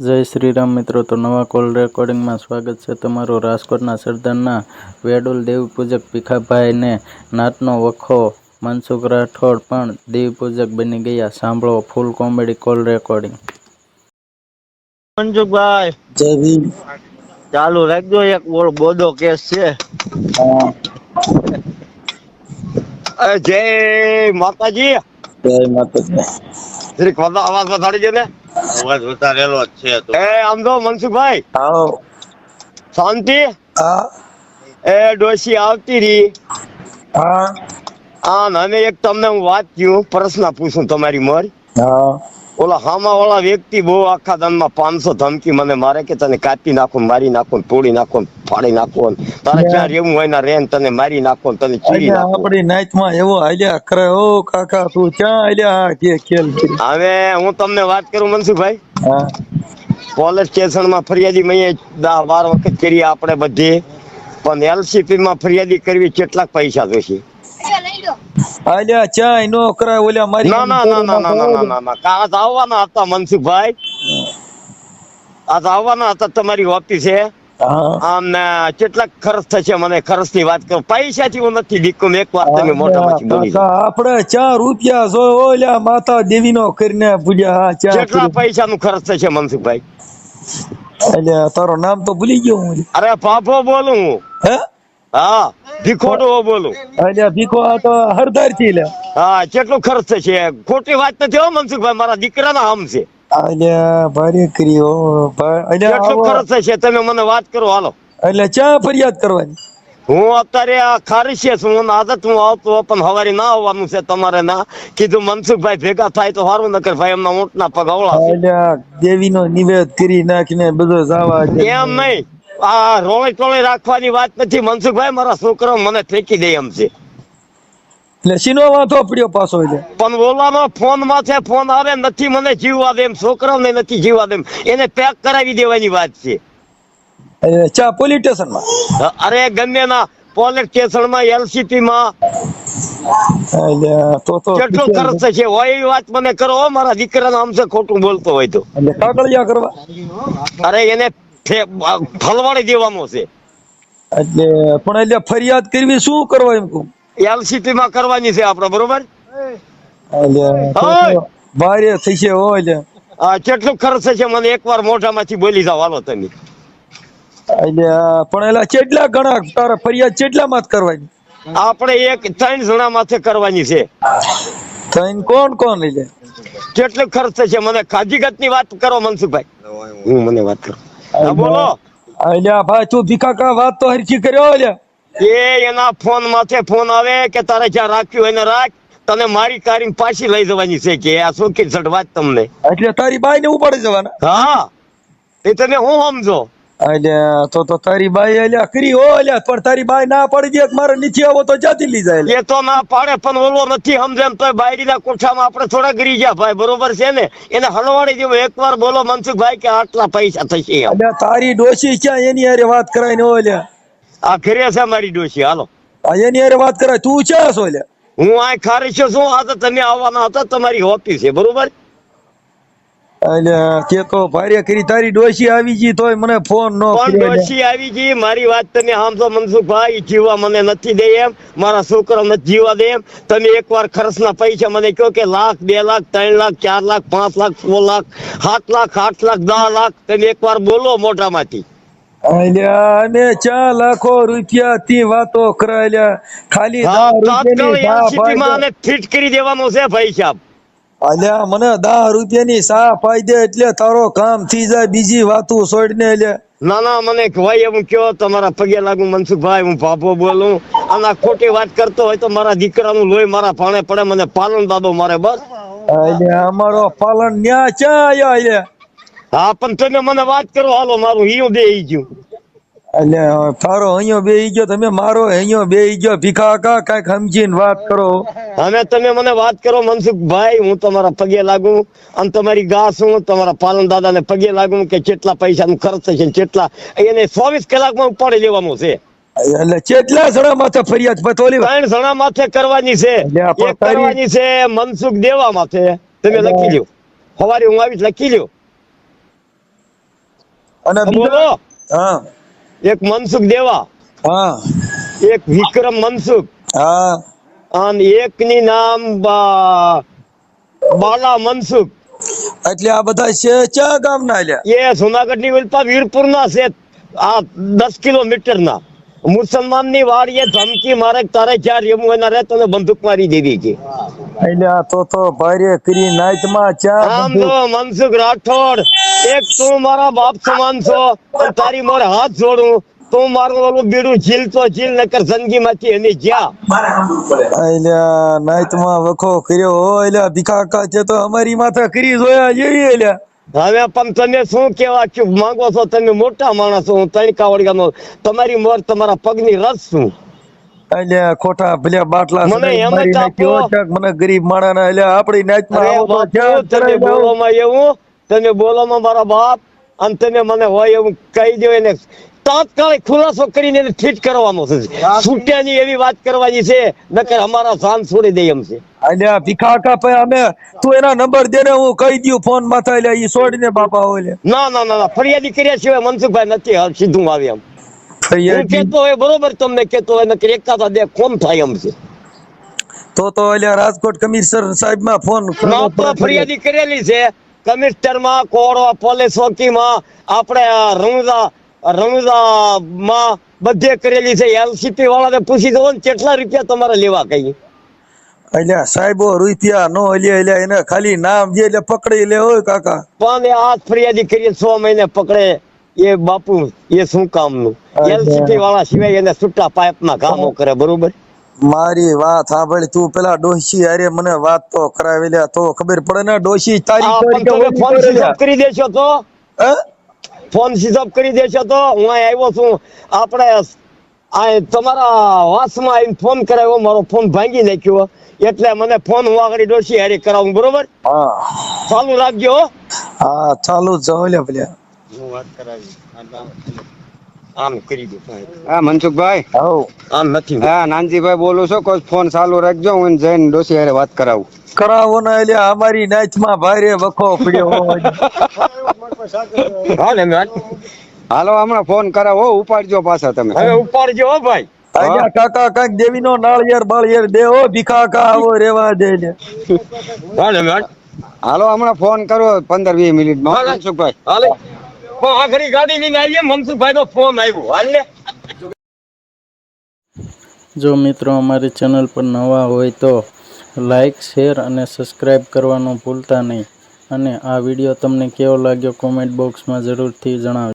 જય શ્રી રામ મિત્રો તો નવા કોલ રેકોર્ડિંગમાં સ્વાગત છે તમારું રાજકોટના સરદારના વેડુલ દેવપૂજક ભીખાભાઈને નાતનો વખો મનસુખ રાઠોડ પણ દેવપૂજક બની ગયા. સાંભળો full comedy call recording. Mansukhbhai જય ભીમ. ચાલુ રાખજો એક બોલ બોધો કેસ છે. હા. અરે જય માતાજી. જય માતાજી. જરીક વધા- અવાજ વધારી દે ને? અવાજ વધારેલો જ છે તો. એ આમ તો મનસુખભાઈ. આવો. શાંતિ? હા. એ ડોશી આવતી રહી. હા. આ અને એક તમને હું વાત કહું પ્રશ્ન પૂછું તમારી મોર. હા. ઓલા હામા વાળા વ્યક્તિ બહુ આખા દાનમાં પાંચસો ધમકી મને મારે કે તને કાપી નાખો મારી નાખો તોડી નાખો ફાડી નાખો તારે ક્યાં રહેવું હોય ના તને મારી નાખો તને ચીરી નાખો. આપણી નાઈટમાં એવો હાલ્યા કરે ઓ કાકા તું ક્યાં હાલ્યા? કે ખેલ હવે હું તમને વાત કરું મનસુખભાઈ? પોલીસ સ્ટેશનમાં ફરિયાદી મેં દસ બાર વખત કરી આપણે બધી. પણ એલસીપી માં ફરિયાદી કરવી કેટલાક પૈસા જોશે. હાલ્યા ચાય નો કરાય ઓલ્યા મારી ના ના ના ના ના ના ના ના ના. આવવાના હતા મનસુખભાઈ. આજ આવવાના હતા તમારી ઓફિસે હા. આમ ને કેટલાક ખર્ચ થશે મને ખર્ચની વાત કરો. પૈસા થી હું નથી બીકું એક વાર તમે મોઢામાંથી બોલી આપડે ચાર રૂપિયા જો ઓલ્યા માતા દેવી નો કરીને પૂજ્યા કેટલા પૈસા નું ખર્ચ થશે મનસુખભાઈ? અલ્યા તારો નામ તો ભૂલી ગયો હું. અરે પાપો બોલું હું. હે હા ભીખોડો બોલું. અલ્યા ભીખો તો હરદારથી લે હા કેટલો ખર્ચ છે ખોટી વાત નથી હો મનસુખભાઈ મારા દીકરાના હમ છે. અલ્યા ભારે કરી હો. અલ્યા કેટલું ખર્ચ છે તમે મને વાત કરો હાલો. એટલે ચા ફરિયાદ કરવાની. હું અત્યારે આ છું અને આદત હું આવતો પણ હવારે ના આવવાનું છે તમારે ના. કીધું મનસુખભાઈ ભેગા થાય તો સારું નકર ભાઈ એમના ઊંટના પગ અવળા દેવીનો નિવેદ કરી નાખીને બધો જવા એમ નહીં. આ રોળી ટોળી રાખવાની વાત નથી. મનસુખભાઈ મારા છોકરો મને ફેંકી દે એમ છે. એટલે સીનો વાંધો પડ્યો પાછો એટલે. પણ ઓલાનો ફોન માથે ફોન આવે નથી મને જીવવા દેમ છોકરાને નથી જીવવા દેમ એને પેક કરાવી દેવાની વાત છે. ચા પોલીસ સ્ટેશનમાં અરે ગમે ના પોલીસ સ્ટેશનમાં એલસીપી માં તો તો કેટલો ખર્ચ થશે? હોય એવી વાત મને કરો મારા દીકરાનો આમ છે ખોટું બોલતો હોય તો. કાગળિયા કરવા? અરે એને ફલવાડી દેવાનો છે. એટલે પણ એટલે ફરિયાદ કરવી શું કરવા એમ કહું? એલસીપી માં કરવાની છે આપણે બરોબર? ભારે થઈ છે હો એટલે. કેટલું ખર્ચ છે મને એકવાર મોઢામાંથી બોલી જાવ હાલો તમે. એટલે પણ એલા કેટલા ઘણા તારે ફરિયાદ કેટલા માં કરવાની? આપણે એક ત્રણ જણા માથે કરવાની છે. ત્રણ કોણ કોણ એટલે? કેટલું ખર્ચ થશે? મને ખાજીગતની વાત કરો મનસુખભાઈ. હું મને વાત કરો. બોલો. એટલે ભાઈ તું ભીખા કા વાત તો હરખી કર્યો એટલે એ એના ફોન માથે ફોન આવે કે તારે જ્યાં રાખ્યું એને રાખ તને મારી કારી પાછી લઈ જવાની છે કે આ શું કે વાત તમને. એટલે તારી બાઈ ને ઉપાડી જવાના. હા. એ તમે હું સમજો? એટલે તો તો તારી બાઈ અલ્યા કરી ઓ અલ્યા પણ તારી બાઈ ના પડી ગઈ મારે નીચે આવો તો જાતી લઈ જાય એ તો ના પાડે પણ ઓલો નથી સમજે તો બાયડીના કોઠામાં આપણે થોડા ગરી ગયા ભાઈ બરોબર છે ને? એને હલવાડી દેવો એકવાર બોલો મનસુખભાઈ કે આટલા પૈસા થશે અલ્યા તારી ડોશી ક્યાં એની હારે વાત કરાય ને ઓલ્યા આ ફેરે છે મારી ડોશી હાલો. આ એની હારે વાત કરાય તું ક્યાં છો અલ્યા? હું આ ખારી છું આ તો તમે આવવાના હતા તમારી ઓફિસ છે બરોબર? અલ્યા તે તો ભારે કરી તારી ડોશી આવી ગઈ તોય મને ફોન નો ડોશી આવી ગઈ. મારી વાત તમે સમજો મનસુખભાઈ જીવવા મને નથી દે એમ. મારા છોકરા નથી જીવવા દે એમ. તમે એકવાર ખર્ચના પૈસા મને કહો કે લાખ બે લાખ ત્રણ લાખ ચાર લાખ પાંચ લાખ છ લાખ સાત લાખ આઠ લાખ દસ લાખ. તમે એકવાર બોલો મોઢામાંથી. અમે ચાર લાખો રૂપિયા થી વાતો કરાય ખાલી ફિટ કરી દેવાનો છે ભાઈ સાહેબ. અલ્યા મને દા રૂપિયાની સા પાઈ દે એટલે તારો કામ થઈ જાય બીજી વાતું છોડને એટલે ના ના મને ભાઈ એવું કયો તમારા પગે લાગુ મનસુખભાઈ હું ભાભો બોલું. અને ખોટી વાત કરતો હોય તો મારા દીકરાનું લોહી મારા ભાણે પડે મને પાલન બાબો મારે બસ. અમારો પાલન ન્યા ચા હા પણ તમે મને વાત કરો હાલો મારું હિયું દે ગયું. અલ્યા તારો અહીંયા બે ગયો તમે મારો અહીંયા બે ગયો. ભીખા કા કાંઈક સમજીને વાત કરો. અને તમે મને વાત કરો મનસુખભાઈ હું તમારા પગે લાગુ અને તમારી ગા છું તમારા પાલન દાદાને પગે લાગુ કે કેટલા પૈસાનું ખર્ચ થશે કેટલા એને ચોવીસ કલાકમાં ઉપાડી લેવાનું છે. એટલે કેટલા જણા માથે ફરિયાદ પતોલી ત્રણ જણા માથે કરવાની છે. એટલે એક કરવાની છે મનસુખ દેવા માથે. તમે લખી લ્યો. સવારે હું આવીશ લખી લ્યો. અને બોલો. હા. એક મનસુખ દેવા. હા. એક વિક્રમ મનસુખ. હા. અને એક ની નામ બાલા મનસુખ. એટલે આ બધા છે ક્યાં ગામના આલ્યા એ જુનાગઢની ઉલ્પા વીરપુર ના છે. આ દસ કિલોમીટર ના મુસલમાનની વાડીએ ધમકી મારે તારે જ્યાં રેવું એના રે તને બંદૂક મારી દેવી કે એટલે તો તો ભારે કરી નાઈટમાં માં આમ બધું મનસુખ રાઠોડ. એક તું મારા બાપ સમાન છો તારી મારે હાથ જોડું. તું મારું ઓલું બીડું જીલ તો જીલ નકર જિંદગી માંથી એની જ્યાં. અલ્યા નાઈટમાં વખો કર્યો હો અલ્યા ભીખા કા છે તો અમારી માથે કરી જોયા જેવી અલ્યા. હવે પણ તમે શું કેવા કે માંગો છો તમે મોટા માણસ હું તણકા વળગાનો. તમારી મોર તમારા પગની રસ છું અલ્યા ખોટા ભલ્યા બાટલા મને એમ જ ગરીબ માણાના અલ્યા આપણી અરે આવો તો એવું તમે બોલોમાં મારા બાપ અને તમે મને હોય એવું કહી દો એને. તાત્કાલિક ખુલાસો કરીને એને ઠીક કરવાનો છે. છૂટ્યાની એવી વાત કરવાની છે નકર અમારા સાન છોડી દે એમ છે. અલ્યા ભીખાકા પે અમે તું એના નંબર દે ને હું કહી દઉં ફોન માથા અલ્યા ઈ છોડીને બાપા હોય ના ના ના ફરિયાદી કર્યા સિવાય મનસુખભાઈ નથી હાલ સીધું આવે એમ. હું ફરિયાદી? કેતો હોય બરોબર તમને કેતો હોય નકર એકાદા બે કોમ થાય એમ છે. તો તો અલ્યા રાજકોટ કમિશનર સાહેબમાં ફોન ફરિયાદી કરેલી છે. કમિશનરમાં કોરવા પોલીસ ચોકીમાં આપણે રણુદા રણુદા બધે કરેલી છે. એલસીપી વાળાને પૂછી દો ને કેટલા રૂપિયા તમારે લેવા કઈ. અલ્યા સાહેબો રૂપિયા નો અલ્યા અલ્યા એને ખાલી નામ જે એટલે પકડી લે હોય કાકા. પણ આ ફરિયાદી કરીએ છ મહિને પકડે. એ બાપુ એ શું કામનું. એલસીપી વાળા સિવાય એને છૂટા પાઇપના કામો કરે બરોબર? મારી વાત સાંભળી તું પેલા ડોશી અરે મને વાત તો કરાવી લે તો ખબર પડે ને ડોશી તારી ફોન કરે દેશો તો. ફોન ઓફ કરી દેશો તો. હું આવ્યો છું. આપણે આ તમારા વાસમાં આવીને ફોન કરાવ્યો મારો ફોન ભાંગી નાખ્યો. એટલે મને ફોન હું આગળ ડોશી હારી કરાવું બરોબર? હા. ચાલુ રાખજો હો. હા ચાલુ જ લ્યા હું વાત કરાવી. આમ કરી દો હા મનસુખભાઈ? હો આમ નથી હા નાનજીભાઈ બોલું છું કોઈ ફોન ચાલુ રાખજો હું જઈને ડોસી હારે વાત કરાવું. કરાવો ને એટલે અમારી નાચમાં ભારે વખો પડ્યો. હા ને મેં હાલો હમણાં ફોન કરાવો હો, ઉપાડજો પાછા તમે. હવે ઉપાડજો હો ભાઈ. અહીંયા કાકા કાંઈક દેવીનો નાળિયેર બાળિયેર દે હો ભીખા કા આવો રેવા દે ને. હા ને મેં હાલો હમણાં ફોન કરો પંદર વીસ મિનિટમાં હો, મનસુખભાઈ. હાલે. આખરી ગાડી લઈને આવીએ મનસુખભાઈ નો ફોન આવ્યો. હાલ જો મિત્રો, અમારી ચેનલ પર નવા હોય તો લાઈક શેર અને સબસ્ક્રાઈબ કરવાનું ભૂલતા નહીં. અને આ વીડિયો તમને કેવો લાગ્યો કોમેન્ટ બોક્સમાં જરૂરથી જણાવજો.